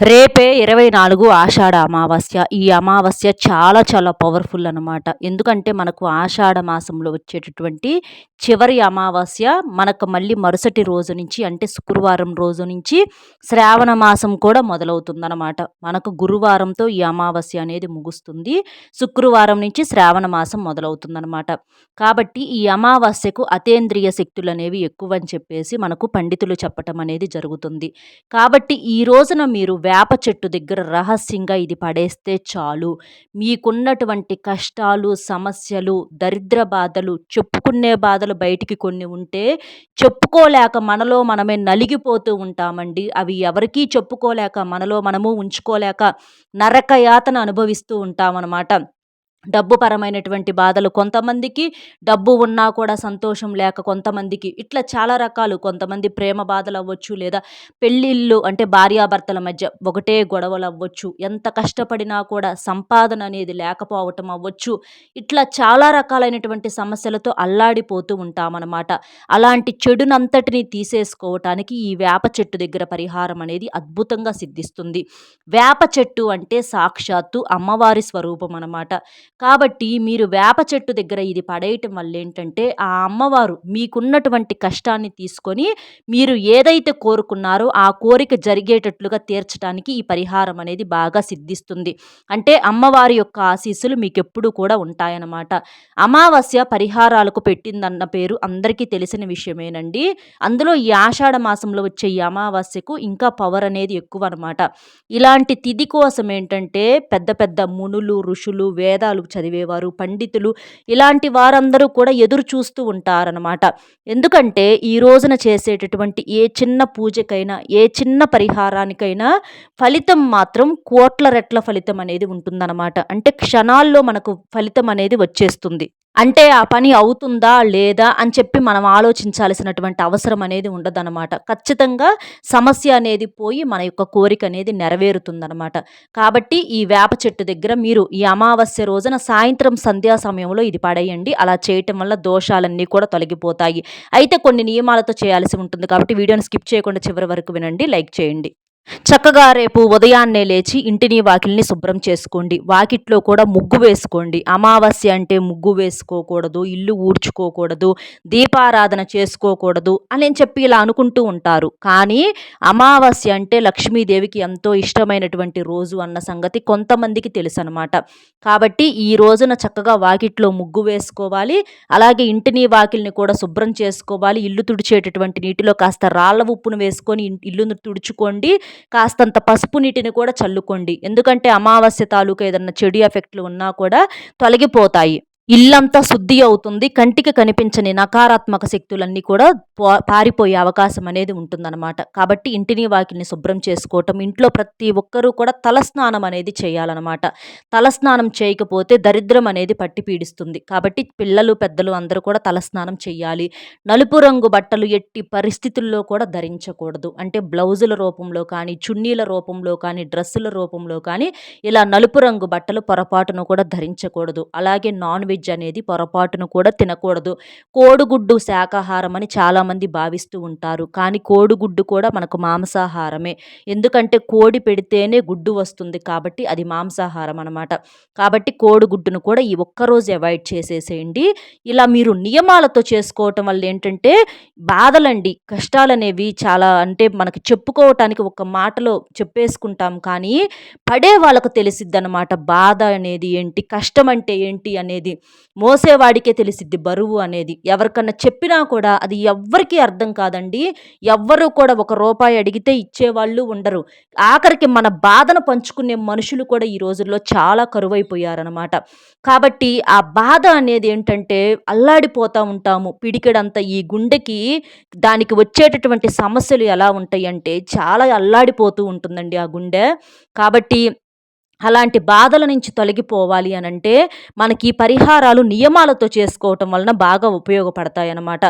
రేపే ఇరవై నాలుగు ఆషాఢ అమావాస్య. ఈ అమావాస్య చాలా చాలా పవర్ఫుల్ అనమాట ఎందుకంటే మనకు ఆషాఢ మాసంలో వచ్చేటటువంటి చివరి అమావాస్య మనకు మళ్ళీ మరుసటి రోజు నుంచి అంటే శుక్రవారం రోజు నుంచి శ్రావణ మాసం కూడా మొదలవుతుందన్నమాట. మనకు గురువారంతో ఈ అమావాస్య అనేది ముగుస్తుంది. శుక్రవారం నుంచి శ్రావణ మాసం మొదలవుతుందన్నమాట. కాబట్టి ఈ అమావాస్యకు అతేంద్రియ శక్తులు అనేవి ఎక్కువ అని చెప్పేసి మనకు పండితులు చెప్పటం అనేది జరుగుతుంది. కాబట్టి ఈ రోజున మీరు వేప చెట్టు దగ్గర రహస్యంగా ఇది పడేస్తే చాలు. మీకున్నటువంటి కష్టాలు సమస్యలు దరిద్ర బాధలు చెప్పుకునే బాధలు బయటికి కొన్ని ఉంటే చెప్పుకోలేక మనలో మనమే నలిగిపోతూ ఉంటామండి. అవి ఎవరికీ చెప్పుకోలేక మనలో మనము ఉంచుకోలేక నరకయాతన అనుభవిస్తూ ఉంటామన్నమాట. డబ్బు పరమైనటువంటి బాధలు కొంతమందికి డబ్బు ఉన్నా కూడా సంతోషం లేక కొంతమందికి ఇట్లా చాలా రకాలు. కొంతమంది ప్రేమ బాధలు అవ్వచ్చు లేదా పెళ్ళిళ్ళు అంటే భార్యాభర్తల మధ్య ఒకటే గొడవలు అవ్వచ్చు ఎంత కష్టపడినా కూడా సంపాదన అనేది లేకపోవటం అవ్వచ్చు. ఇట్లా చాలా రకాలైనటువంటి సమస్యలతో అల్లాడిపోతూ ఉంటామన్నమాట. అలాంటి చెడునంతటిని తీసేసుకోవటానికి ఈ వేప చెట్టు దగ్గర పరిహారం అనేది అద్భుతంగా సిద్ధిస్తుంది. వేప చెట్టు అంటే సాక్షాత్తు అమ్మవారి స్వరూపం అన్నమాట కాబట్టి మీరు వేప చెట్టు దగ్గర ఇది పడేయటం వల్ల ఏంటంటే ఆ అమ్మవారు మీకున్నటువంటి కష్టాన్ని తీసుకొని మీరు ఏదైతే కోరుకున్నారో ఆ కోరిక జరిగేటట్లుగా తీర్చడానికి ఈ పరిహారం అనేది బాగా సిద్ధిస్తుంది. అంటే అమ్మవారి యొక్క ఆశీస్సులు మీకు ఎప్పుడూ కూడా ఉంటాయన్నమాట. అమావాస్య పరిహారాలకు పెట్టిందన్న పేరు అందరికీ తెలిసిన విషయమేనండి. అందులో ఈ ఆషాఢ మాసంలో వచ్చే ఈ అమావాస్యకు ఇంకా పవర్ అనేది ఎక్కువ అనమాట ఇలాంటి తిథి కోసం ఏంటంటే పెద్ద పెద్ద మునులు ఋషులు వేదాలు చదివేవారు పండితులు ఇలాంటి వారందరూ కూడా ఎదురు చూస్తూ ఉంటారనమాట ఎందుకంటే ఈ రోజున చేసేటటువంటి ఏ చిన్న పూజకైనా ఏ చిన్న పరిహారానికైనా ఫలితం మాత్రం కోట్ల రెట్ల ఫలితం అనేది ఉంటుందన్నమాట. అంటే క్షణాల్లో మనకు ఫలితం అనేది వచ్చేస్తుంది. అంటే ఆ పని అవుతుందా లేదా అని చెప్పి మనం ఆలోచించాల్సినటువంటి అవసరం అనేది ఉండదన్నమాట. ఖచ్చితంగా సమస్య అనేది పోయి మన యొక్క కోరిక అనేది నెరవేరుతుందనమాట కాబట్టి ఈ వేప చెట్టు దగ్గర మీరు ఈ అమావాస్య రోజున సాయంత్రం సంధ్యా సమయంలో ఇది పడేయండి. అలా చేయటం వల్ల దోషాలన్నీ కూడా తొలగిపోతాయి. అయితే కొన్ని నియమాలతో చేయాల్సి ఉంటుంది కాబట్టి వీడియోని స్కిప్ చేయకుండా చివరి వరకు వినండి. లైక్ చేయండి. చక్కగా రేపు ఉదయాన్నే లేచి ఇంటిని వాకిల్ని శుభ్రం చేసుకోండి. వాకిట్లో కూడా ముగ్గు వేసుకోండి. అమావాస్య అంటే ముగ్గు వేసుకోకూడదు ఇల్లు ఊడ్చుకోకూడదు దీపారాధన చేసుకోకూడదు అని చెప్పి ఇలా అనుకుంటూ ఉంటారు. కానీ అమావాస్య అంటే లక్ష్మీదేవికి ఎంతో ఇష్టమైనటువంటి రోజు అన్న సంగతి కొంతమందికి తెలుసు అనమాట కాబట్టి ఈ రోజున చక్కగా వాకిట్లో ముగ్గు వేసుకోవాలి అలాగే ఇంటిని వాకిల్ని కూడా శుభ్రం చేసుకోవాలి ఇల్లు తుడిచేటటువంటి నీటిలో కాస్త రాళ్ళ ఉప్పును వేసుకొని ఇల్లును తుడుచుకోండి కాస్తంత పసుపు నీటిని కూడా చల్లుకోండి. ఎందుకంటే అమావాస్య తాలూకా ఏదన్నా చెడు ఎఫెక్ట్లు ఉన్నా కూడా తొలగిపోతాయి. ఇల్లంతా శుద్ధి అవుతుంది కంటికి కనిపించని నకారాత్మక శక్తులన్నీ కూడా పారిపోయే అవకాశం అనేది ఉంటుందన్నమాట. కాబట్టి ఇంటిని వాకిల్ని శుభ్రం చేసుకోవటం ఇంట్లో ప్రతి ఒక్కరూ కూడా తలస్నానం అనేది చేయాలన్నమాట. తలస్నానం చేయకపోతే దరిద్రం అనేది పట్టి పీడిస్తుంది. కాబట్టి పిల్లలు పెద్దలు అందరూ కూడా తలస్నానం చేయాలి నలుపు రంగు బట్టలు ఎట్టి పరిస్థితుల్లో కూడా ధరించకూడదు. అంటే బ్లౌజుల రూపంలో కానీ చున్నీల రూపంలో కానీ డ్రెస్సుల రూపంలో కానీ ఇలా నలుపు రంగు బట్టలు పొరపాటును కూడా ధరించకూడదు. అలాగే నాన్ వెజ్ వెజ్ అనేది పొరపాటును కూడా తినకూడదు. కోడిగుడ్డు శాకాహారం అని చాలామంది భావిస్తూ ఉంటారు. కానీ కోడిగుడ్డు కూడా మనకు మాంసాహారమే. ఎందుకంటే కోడి పెడితేనే గుడ్డు వస్తుంది కాబట్టి అది మాంసాహారం అనమాట కాబట్టి కోడిగుడ్డును కూడా ఈ ఒక్కరోజు అవాయిడ్ చేసేసేయండి. ఇలా మీరు నియమాలతో చేసుకోవటం వల్ల ఏంటంటే బాధలండి కష్టాలనేవి చాలా అంటే మనకి చెప్పుకోవటానికి ఒక మాటలో చెప్పేసుకుంటాం కానీ పడే వాళ్ళకు తెలిసిద్ది అనమాట బాధ అనేది ఏంటి కష్టం అంటే ఏంటి అనేది. మోసేవాడికే తెలిసిద్ది బరువు అనేది. ఎవరికన్నా చెప్పినా కూడా అది ఎవ్వరికీ అర్థం కాదండి. ఎవ్వరూ కూడా ఒక రూపాయి అడిగితే ఇచ్చేవాళ్ళు ఉండరు. ఆఖరికి మన బాధను పంచుకునే మనుషులు కూడా ఈ రోజుల్లో చాలా కరువైపోయారనమాట కాబట్టి ఆ బాధ అనేది ఏంటంటే అల్లాడిపోతూ ఉంటాము. పిడికెడంత ఈ గుండెకి దానికి వచ్చేటటువంటి సమస్యలు ఎలా ఉంటాయి అంటే చాలా అల్లాడిపోతూ ఉంటుందండి ఆ గుండె. కాబట్టి అలాంటి బాధల నుంచి తొలగిపోవాలి అని అంటే మనకి పరిహారాలు నియమాలతో చేసుకోవటం వలన బాగా ఉపయోగపడతాయి అన్నమాట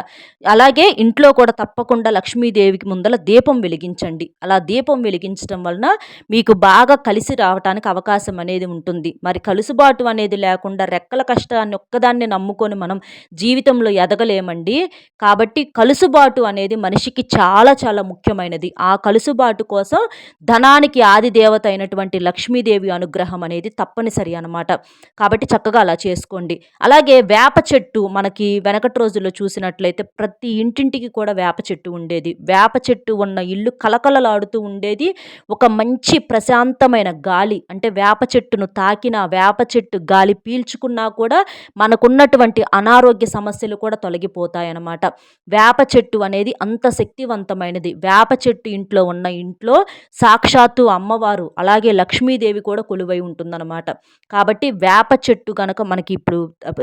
అలాగే ఇంట్లో కూడా తప్పకుండా లక్ష్మీదేవికి ముందల దీపం వెలిగించండి. అలా దీపం వెలిగించడం వలన మీకు బాగా కలిసి రావటానికి అవకాశం అనేది ఉంటుంది. మరి కలుసుబాటు అనేది లేకుండా రెక్కల కష్టాన్ని ఒక్కదాన్ని నమ్ముకొని మనం జీవితంలో ఎదగలేమండి. కాబట్టి కలుసుబాటు అనేది మనిషికి చాలా చాలా ముఖ్యమైనది. ఆ కలుసుబాటు కోసం ధనానికి ఆది దేవత అయినటువంటి లక్ష్మీదేవి అనుగ్రహం అనేది తప్పనిసరి అనమాట కాబట్టి చక్కగా అలా చేసుకోండి. అలాగే వేప చెట్టు మనకి వెనకటి రోజుల్లో చూసినట్లయితే ప్రతి ఇంటింటికి కూడా వేప చెట్టు ఉండేది. వేప చెట్టు ఉన్న ఇల్లు కలకలలాడుతూ ఉండేది. ఒక మంచి ప్రశాంతమైన గాలి అంటే వేప చెట్టును తాకిన వేప చెట్టు గాలి పీల్చుకున్నా కూడా మనకున్నటువంటి అనారోగ్య సమస్యలు కూడా తొలగిపోతాయన్నమాట వేప చెట్టు అనేది అంత శక్తివంతమైనది. వేప చెట్టు ఇంట్లో ఉన్న ఇంట్లో సాక్షాత్తు అమ్మవారు అలాగే లక్ష్మీదేవి కూడా కొలువై ఉంటుందన్నమాట. కాబట్టి వేప చెట్టు కనుక మనకి ఇప్పుడు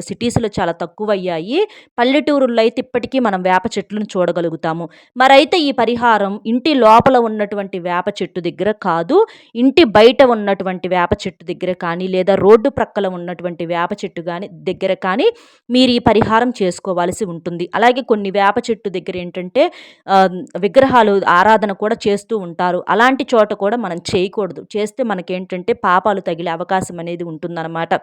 సిటీస్లో చాలా తక్కువ అయ్యాయి పల్లెటూరుల్లో అయితే ఇప్పటికీ మనం వేప చెట్లను చూడగలుగుతాము. మరైతే ఈ పరిహారం ఇంటి లోపల ఉన్నటువంటి వేప చెట్టు దగ్గర కాదు ఇంటి బయట ఉన్నటువంటి వేప చెట్టు దగ్గర కానీ లేదా రోడ్డు ప్రక్కల ఉన్నటువంటి వేప చెట్టు కానీ దగ్గర కానీ మీరు ఈ పరిహారం చేసుకోవాల్సి ఉంటుంది. అలాగే కొన్ని వేప చెట్టు దగ్గర ఏంటంటే విగ్రహాలు ఆరాధన కూడా చేస్తూ ఉంటారు. అలాంటి చోట కూడా మనం చేయకూడదు. చేస్తే మనకేంటంటే పాపాలు తగిలే అవకాశం అనేది ఉంటుందన్నమాట.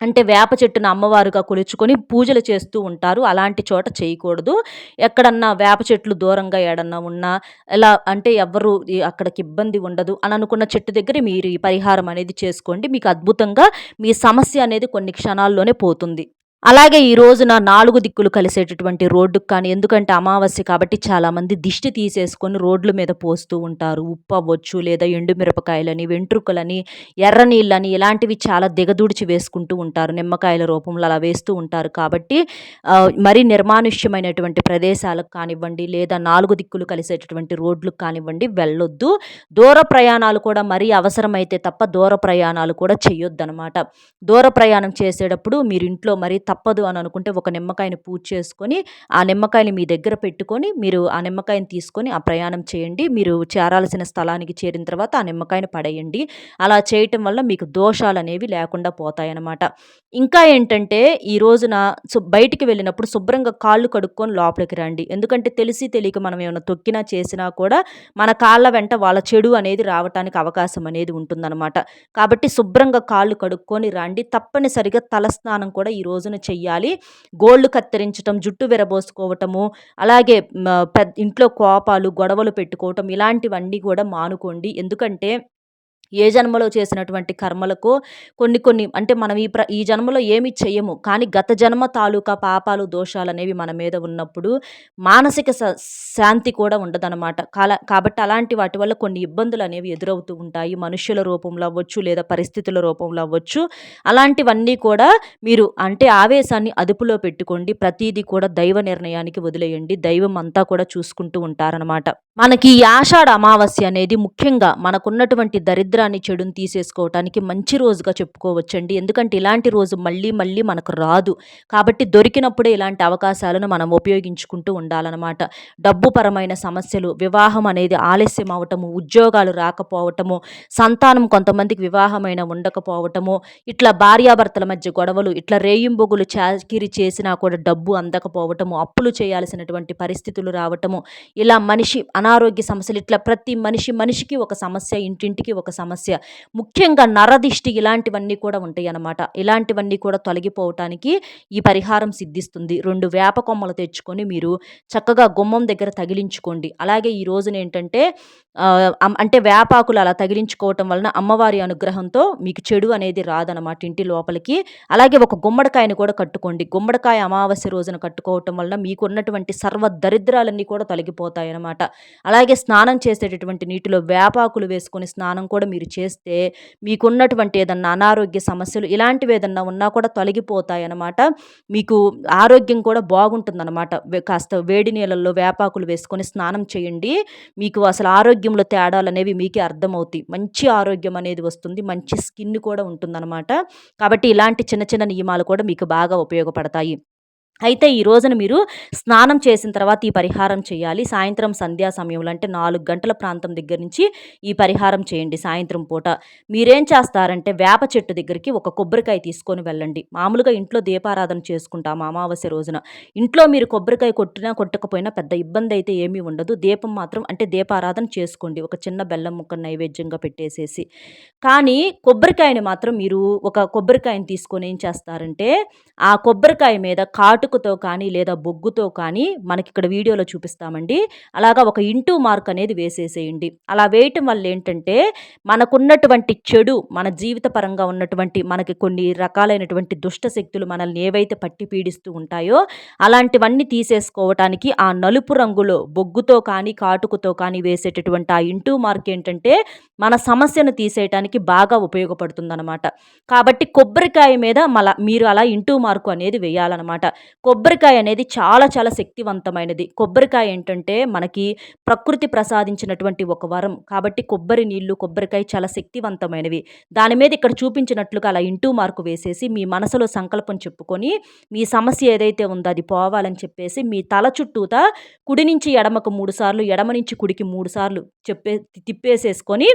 అంటే వేప చెట్టును అమ్మవారుగా కొలుచుకొని పూజలు చేస్తూ ఉంటారు. అలాంటి చోట చేయకూడదు. ఎక్కడన్నా వేప చెట్లు దూరంగా ఏడన్నా ఉన్నా ఎలా అంటే ఎవరు అక్కడికి ఇబ్బంది ఉండదు. అని అనుకున్న చెట్టు దగ్గర మీరు ఈ పరిహారం అనేది చేసుకోండి. మీకు అద్భుతంగా మీ సమస్య అనేది కొన్ని క్షణాల్లోనే పోతుంది. అలాగే ఈ రోజున నాలుగు దిక్కులు కలిసేటటువంటి రోడ్డుకు కానీ ఎందుకంటే అమావాస్య కాబట్టి చాలామంది దిష్టి తీసేసుకొని రోడ్ల మీద పోస్తూ ఉంటారు. ఉప్పు అవ్వచ్చు లేదా ఎండుమిరపకాయలని వెంట్రుకలని ఎర్ర నీళ్ళని ఇలాంటివి చాలా దిగదూడిచి వేసుకుంటూ ఉంటారు. నిమ్మకాయల రూపంలో అలా వేస్తూ ఉంటారు కాబట్టి మరీ నిర్మానుష్యమైనటువంటి ప్రదేశాలకు కానివ్వండి లేదా నాలుగు దిక్కులు కలిసేటటువంటి రోడ్లకు కానివ్వండి వెళ్ళొద్దు. దూర ప్రయాణాలు కూడా మరీ అవసరమైతే తప్ప దూర ప్రయాణాలు కూడా చేయొద్దనమాట దూర ప్రయాణం చేసేటప్పుడు మీరు ఇంట్లో మరీ తప్పదు అని అనుకుంటే ఒక నిమ్మకాయని పూజ చేసుకొని ఆ నిమ్మకాయని మీ దగ్గర పెట్టుకొని మీరు ఆ నిమ్మకాయని తీసుకొని ఆ ప్రయాణం చేయండి. మీరు చేరాల్సిన స్థలానికి చేరిన తర్వాత ఆ నిమ్మకాయని పడేయండి. అలా చేయటం వల్ల మీకు దోషాలు అనేవి లేకుండా పోతాయన్నమాట. ఇంకా ఏంటంటే ఈ రోజున బయటికి వెళ్ళినప్పుడు శుభ్రంగా కాళ్ళు కడుక్కొని లోపలికి రండి. ఎందుకంటే తెలిసి తెలియక మనం ఏమైనా తొక్కినా చేసినా కూడా మన కాళ్ళ వెంట వాళ్ళ చెడు అనేది రావటానికి అవకాశం అనేది ఉంటుందన్నమాట. కాబట్టి శుభ్రంగా కాళ్ళు కడుక్కొని రండి. తప్పనిసరిగా తలస్నానం కూడా ఈ రోజున చెయ్యాలి. గోళ్ళు కత్తిరించటం జుట్టు విరబోసుకోవటము అలాగే పెద్ద ఇంట్లో కోపాలు గొడవలు పెట్టుకోవటం ఇలాంటివన్నీ కూడా మానుకోండి. ఎందుకంటే ఏ జన్మలో చేసినటువంటి కర్మలకు కొన్ని కొన్ని అంటే మనం ఈ ప్ర ఈ జన్మలో ఏమి చెయ్యము. కానీ గత జన్మ తాలూకా పాపాలు దోషాలు అనేవి మన మీద ఉన్నప్పుడు మానసిక శాంతి కూడా ఉండదన్నమాట. కాల కాబట్టి అలాంటి వాటి వల్ల కొన్ని ఇబ్బందులు అనేవి ఎదురవుతూ ఉంటాయి. మనుష్యుల రూపంలో అవ్వచ్చు లేదా పరిస్థితుల రూపంలో అవ్వచ్చు. అలాంటివన్నీ కూడా మీరు అంటే ఆవేశాన్ని అదుపులో పెట్టుకోండి. ప్రతిదీ కూడా దైవ నిర్ణయానికి వదిలేయండి. దైవం అంతా కూడా చూసుకుంటూ ఉంటారనమాట మనకి ఈ ఆషాఢ అమావాస్య అనేది ముఖ్యంగా మనకున్నటువంటి దరిద్రాన్ని చెడుని తీసేసుకోవటానికి మంచి రోజుగా చెప్పుకోవచ్చండి. ఎందుకంటే ఇలాంటి రోజు మళ్ళీ మళ్ళీ మనకు రాదు. కాబట్టి దొరికినప్పుడే ఇలాంటి అవకాశాలను మనం ఉపయోగించుకుంటూ ఉండాలన్నమాట. డబ్బు పరమైన సమస్యలు వివాహం అనేది ఆలస్యం అవటము ఉద్యోగాలు రాకపోవటము సంతానం కొంతమందికి వివాహమైన ఉండకపోవటము ఇట్లా భార్యాభర్తల మధ్య గొడవలు ఇట్లా రేయింబొగులు చాకిరి చేసినా కూడా డబ్బు అందకపోవటము అప్పులు చేయాల్సినటువంటి పరిస్థితులు రావటము ఇలా మనిషి అనారోగ్య సమస్యలు. ఇట్లా ప్రతి మనిషి మనిషికి ఒక సమస్య ఇంటింటికి ఒక సమస్య. ముఖ్యంగా నరదిష్టి ఇలాంటివన్నీ కూడా ఉంటాయి అన్నమాట ఇలాంటివన్నీ కూడా తొలగిపోవటానికి ఈ పరిహారం సిద్ధిస్తుంది. రెండు వేప కొమ్మలు తెచ్చుకొని మీరు చక్కగా గుమ్మం దగ్గర తగిలించుకోండి. అలాగే ఈ రోజున ఏంటంటే అంటే వేపాకులు అలా తగిలించుకోవటం వలన అమ్మవారి అనుగ్రహంతో మీకు చెడు అనేది రాదనమాట ఇంటి లోపలికి. అలాగే ఒక గుమ్మడికాయని కూడా కట్టుకోండి. గుమ్మడికాయ అమావాస్య రోజున కట్టుకోవటం వలన మీకు ఉన్నటువంటి సర్వ దరిద్రాలన్నీ కూడా తొలగిపోతాయి అనమాట అలాగే స్నానం చేసేటటువంటి నీటిలో వేపాకులు వేసుకొని స్నానం కూడా మీరు చేస్తే మీకున్నటువంటి ఏదన్నా అనారోగ్య సమస్యలు ఇలాంటివి ఏదన్నా ఉన్నా కూడా తొలగిపోతాయి అన్నమాట మీకు ఆరోగ్యం కూడా బాగుంటుందన్నమాట. కాస్త వేడి నీళ్ళల్లో వేపాకులు వేసుకొని స్నానం చేయండి. మీకు అసలు ఆరోగ్యంలో తేడాలు అనేవి మీకే అర్థమవుతాయి. మంచి ఆరోగ్యం అనేది వస్తుంది. మంచి స్కిన్ కూడా ఉంటుందన్నమాట. కాబట్టి ఇలాంటి చిన్న చిన్న నియమాలు కూడా మీకు బాగా ఉపయోగపడతాయి. అయితే ఈ రోజున మీరు స్నానం చేసిన తర్వాత ఈ పరిహారం చేయాలి. సాయంత్రం సంధ్యా సమయంలో అంటే నాలుగు గంటల ప్రాంతం దగ్గర నుంచి ఈ పరిహారం చేయండి సాయంత్రం పూట. మీరేం చేస్తారంటే వేప చెట్టు దగ్గరికి ఒక కొబ్బరికాయ తీసుకొని వెళ్ళండి. మామూలుగా ఇంట్లో దీపారాధన చేసుకుంటాం అమావాస్య రోజున. ఇంట్లో మీరు కొబ్బరికాయ కొట్టినా కొట్టకపోయినా పెద్ద ఇబ్బంది అయితే ఏమీ ఉండదు. దీపం మాత్రం అంటే దీపారాధన చేసుకోండి. ఒక చిన్న బెల్లం ముక్క నైవేద్యంగా పెట్టేసేసి. కానీ కొబ్బరికాయని మాత్రం మీరు ఒక కొబ్బరికాయని తీసుకొని ఏం చేస్తారంటే ఆ కొబ్బరికాయ మీద కాటు కాటుకతో కానీ లేదా బొగ్గుతో కానీ మనకి ఇక్కడ వీడియోలో చూపిస్తామండి. అలాగా ఒక ఇంటూ మార్క్ అనేది వేసేసేయండి. అలా వేయటం వల్ల ఏంటంటే మనకున్నటువంటి చెడు మన జీవిత పరంగా ఉన్నటువంటి మనకి కొన్ని రకాలైనటువంటి దుష్ట శక్తులు మనల్ని ఏవైతే పట్టి పీడిస్తూ ఉంటాయో అలాంటివన్నీ తీసేసుకోవటానికి ఆ నలుపు రంగులో బొగ్గుతో కానీ కాటుకుతో కానీ వేసేటటువంటి ఆ ఇంటూ మార్క్ ఏంటంటే మన సమస్యను తీసేయటానికి బాగా ఉపయోగపడుతుందన్నమాట కాబట్టి కొబ్బరికాయ మీద మళ్ళా మీరు అలా ఇంటూ మార్కు అనేది వేయాలన్నమాట కొబ్బరికాయ అనేది చాలా చాలా శక్తివంతమైనది. కొబ్బరికాయ ఏంటంటే మనకి ప్రకృతి ప్రసాదించినటువంటి ఒక వరం. కాబట్టి కొబ్బరి నీళ్ళు కొబ్బరికాయ చాలా శక్తివంతమైనవి. దాని మీద ఇక్కడ చూపించినట్లుగా అలా ఇంటూ మార్కు వేసేసి మీ మనసులో సంకల్పం చెప్పుకొని మీ సమస్య ఏదైతే ఉందో అది పోవాలని చెప్పేసి మీ తల చుట్టూత కుడి నుంచి ఎడమకు మూడు సార్లు ఎడమ నుంచి కుడికి మూడు సార్లు చెప్పే తిప్పేసేసుకొని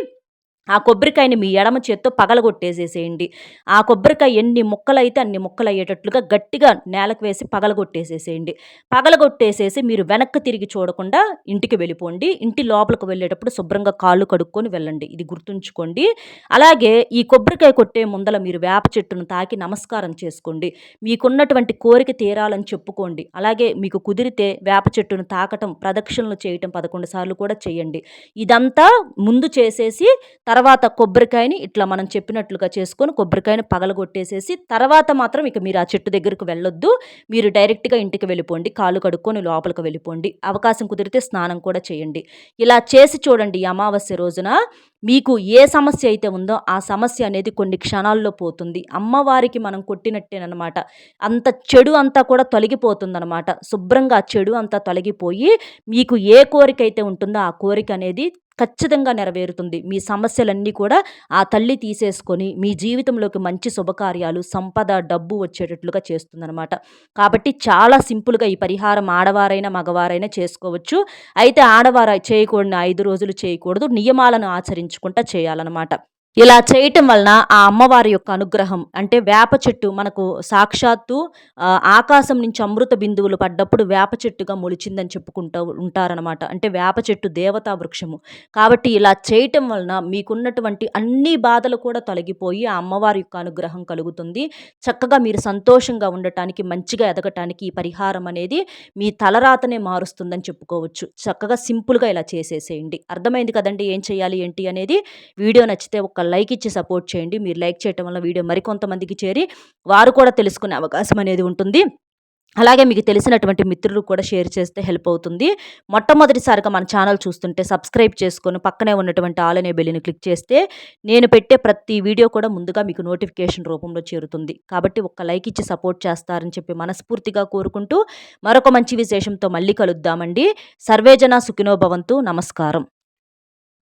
ఆ కొబ్బరికాయని మీ ఎడమ చేత్తో పగలగొట్టేసేసేయండి. ఆ కొబ్బరికాయ ఎన్ని ముక్కలైతే అన్ని ముక్కలు అయ్యేటట్లుగా గట్టిగా నేలకు వేసి పగలగొట్టేసేసేయండి. పగలగొట్టేసేసి మీరు వెనక్కి తిరిగి చూడకుండా ఇంటికి వెళ్ళిపోండి. ఇంటి లోపలికి వెళ్ళేటప్పుడు శుభ్రంగా కాళ్ళు కడుక్కొని వెళ్ళండి. ఇది గుర్తుంచుకోండి. అలాగే ఈ కొబ్బరికాయ కొట్టే ముందల మీరు వేప చెట్టును తాకి నమస్కారం చేసుకోండి. మీకున్నటువంటి కోరిక తీరాలని చెప్పుకోండి. అలాగే మీకు కుదిరితే వేప చెట్టును తాకటం ప్రదక్షిణలు చేయటం పదకొండు సార్లు కూడా చేయండి. ఇదంతా ముందు చేసేసి తర్వాత కొబ్బరికాయని ఇట్లా మనం చెప్పినట్లుగా చేసుకొని కొబ్బరికాయని పగలగొట్టేసేసి తర్వాత మాత్రం ఇక మీరు ఆ చెట్టు దగ్గరకు వెళ్ళొద్దు. మీరు డైరెక్ట్గా ఇంటికి వెళ్ళిపోండి. కాలు కడుక్కొని లోపలికి వెళ్ళిపోండి. అవకాశం కుదిరితే స్నానం కూడా చేయండి. ఇలా చేసి చూడండి అమావాస్య రోజున మీకు ఏ సమస్య అయితే ఉందో ఆ సమస్య అనేది కొన్ని క్షణాల్లో పోతుంది. అమ్మవారికి మనం కొట్టినట్టేనమాట అంత చెడు అంతా కూడా తొలగిపోతుందనమాట శుభ్రంగా చెడు అంతా తొలగిపోయి మీకు ఏ కోరిక అయితే ఉంటుందో ఆ కోరిక అనేది ఖచ్చితంగా నెరవేరుతుంది. మీ సమస్యలన్నీ కూడా ఆ తల్లి తీసేసుకొని మీ జీవితంలోకి మంచి శుభకార్యాలు సంపద డబ్బు వచ్చేటట్లుగా చేస్తుందనమాట కాబట్టి చాలా సింపుల్గా ఈ పరిహారం ఆడవారైనా మగవారైనా చేసుకోవచ్చు. అయితే ఆడవారు చేయకూడని ఐదు రోజులు చేయకూడదు. నియమాలను ఆచరించుకుంటా చేయాలన్నమాట. ఇలా చేయటం వలన ఆ అమ్మవారి యొక్క అనుగ్రహం అంటే వేప చెట్టు మనకు సాక్షాత్తు ఆకాశం నుంచి అమృత బిందువులు పడ్డప్పుడు వేప చెట్టుగా మొలిచిందని చెప్పుకుంటూ ఉంటారనమాట అంటే వేప చెట్టు దేవతా వృక్షము. కాబట్టి ఇలా చేయటం వలన మీకున్నటువంటి అన్ని బాధలు కూడా తొలగిపోయి ఆ అమ్మవారి యొక్క అనుగ్రహం కలుగుతుంది. చక్కగా మీరు సంతోషంగా ఉండటానికి మంచిగా ఎదగటానికి ఈ పరిహారం అనేది మీ తలరాతనే మారుస్తుందని చెప్పుకోవచ్చు. చక్కగా సింపుల్గా ఇలా చేసేసేయండి. అర్థమైంది కదండి ఏం చేయాలి ఏంటి అనేది? వీడియో నచ్చితే ఒక ఒక లైక్ ఇచ్చి సపోర్ట్ చేయండి. మీరు లైక్ చేయటం వల్ల వీడియో మరికొంతమందికి చేరి వారు కూడా తెలుసుకునే అవకాశం అనేది ఉంటుంది. అలాగే మీకు తెలిసినటువంటి మిత్రులు కూడా షేర్ చేస్తే హెల్ప్ అవుతుంది. మొట్టమొదటిసారిగా మన ఛానల్ చూస్తుంటే సబ్స్క్రైబ్ చేసుకొని పక్కనే ఉన్నటువంటి ఆల్ అనే బెల్లిని క్లిక్ చేస్తే నేను పెట్టే ప్రతి వీడియో కూడా ముందుగా మీకు నోటిఫికేషన్ రూపంలో చేరుతుంది. కాబట్టి ఒక్క లైక్ ఇచ్చి సపోర్ట్ చేస్తారని చెప్పి మనస్ఫూర్తిగా కోరుకుంటూ మరొక మంచి విశేషంతో మళ్ళీ కలుద్దామండి. సర్వేజన సుఖినోభవంతు నమస్కారం.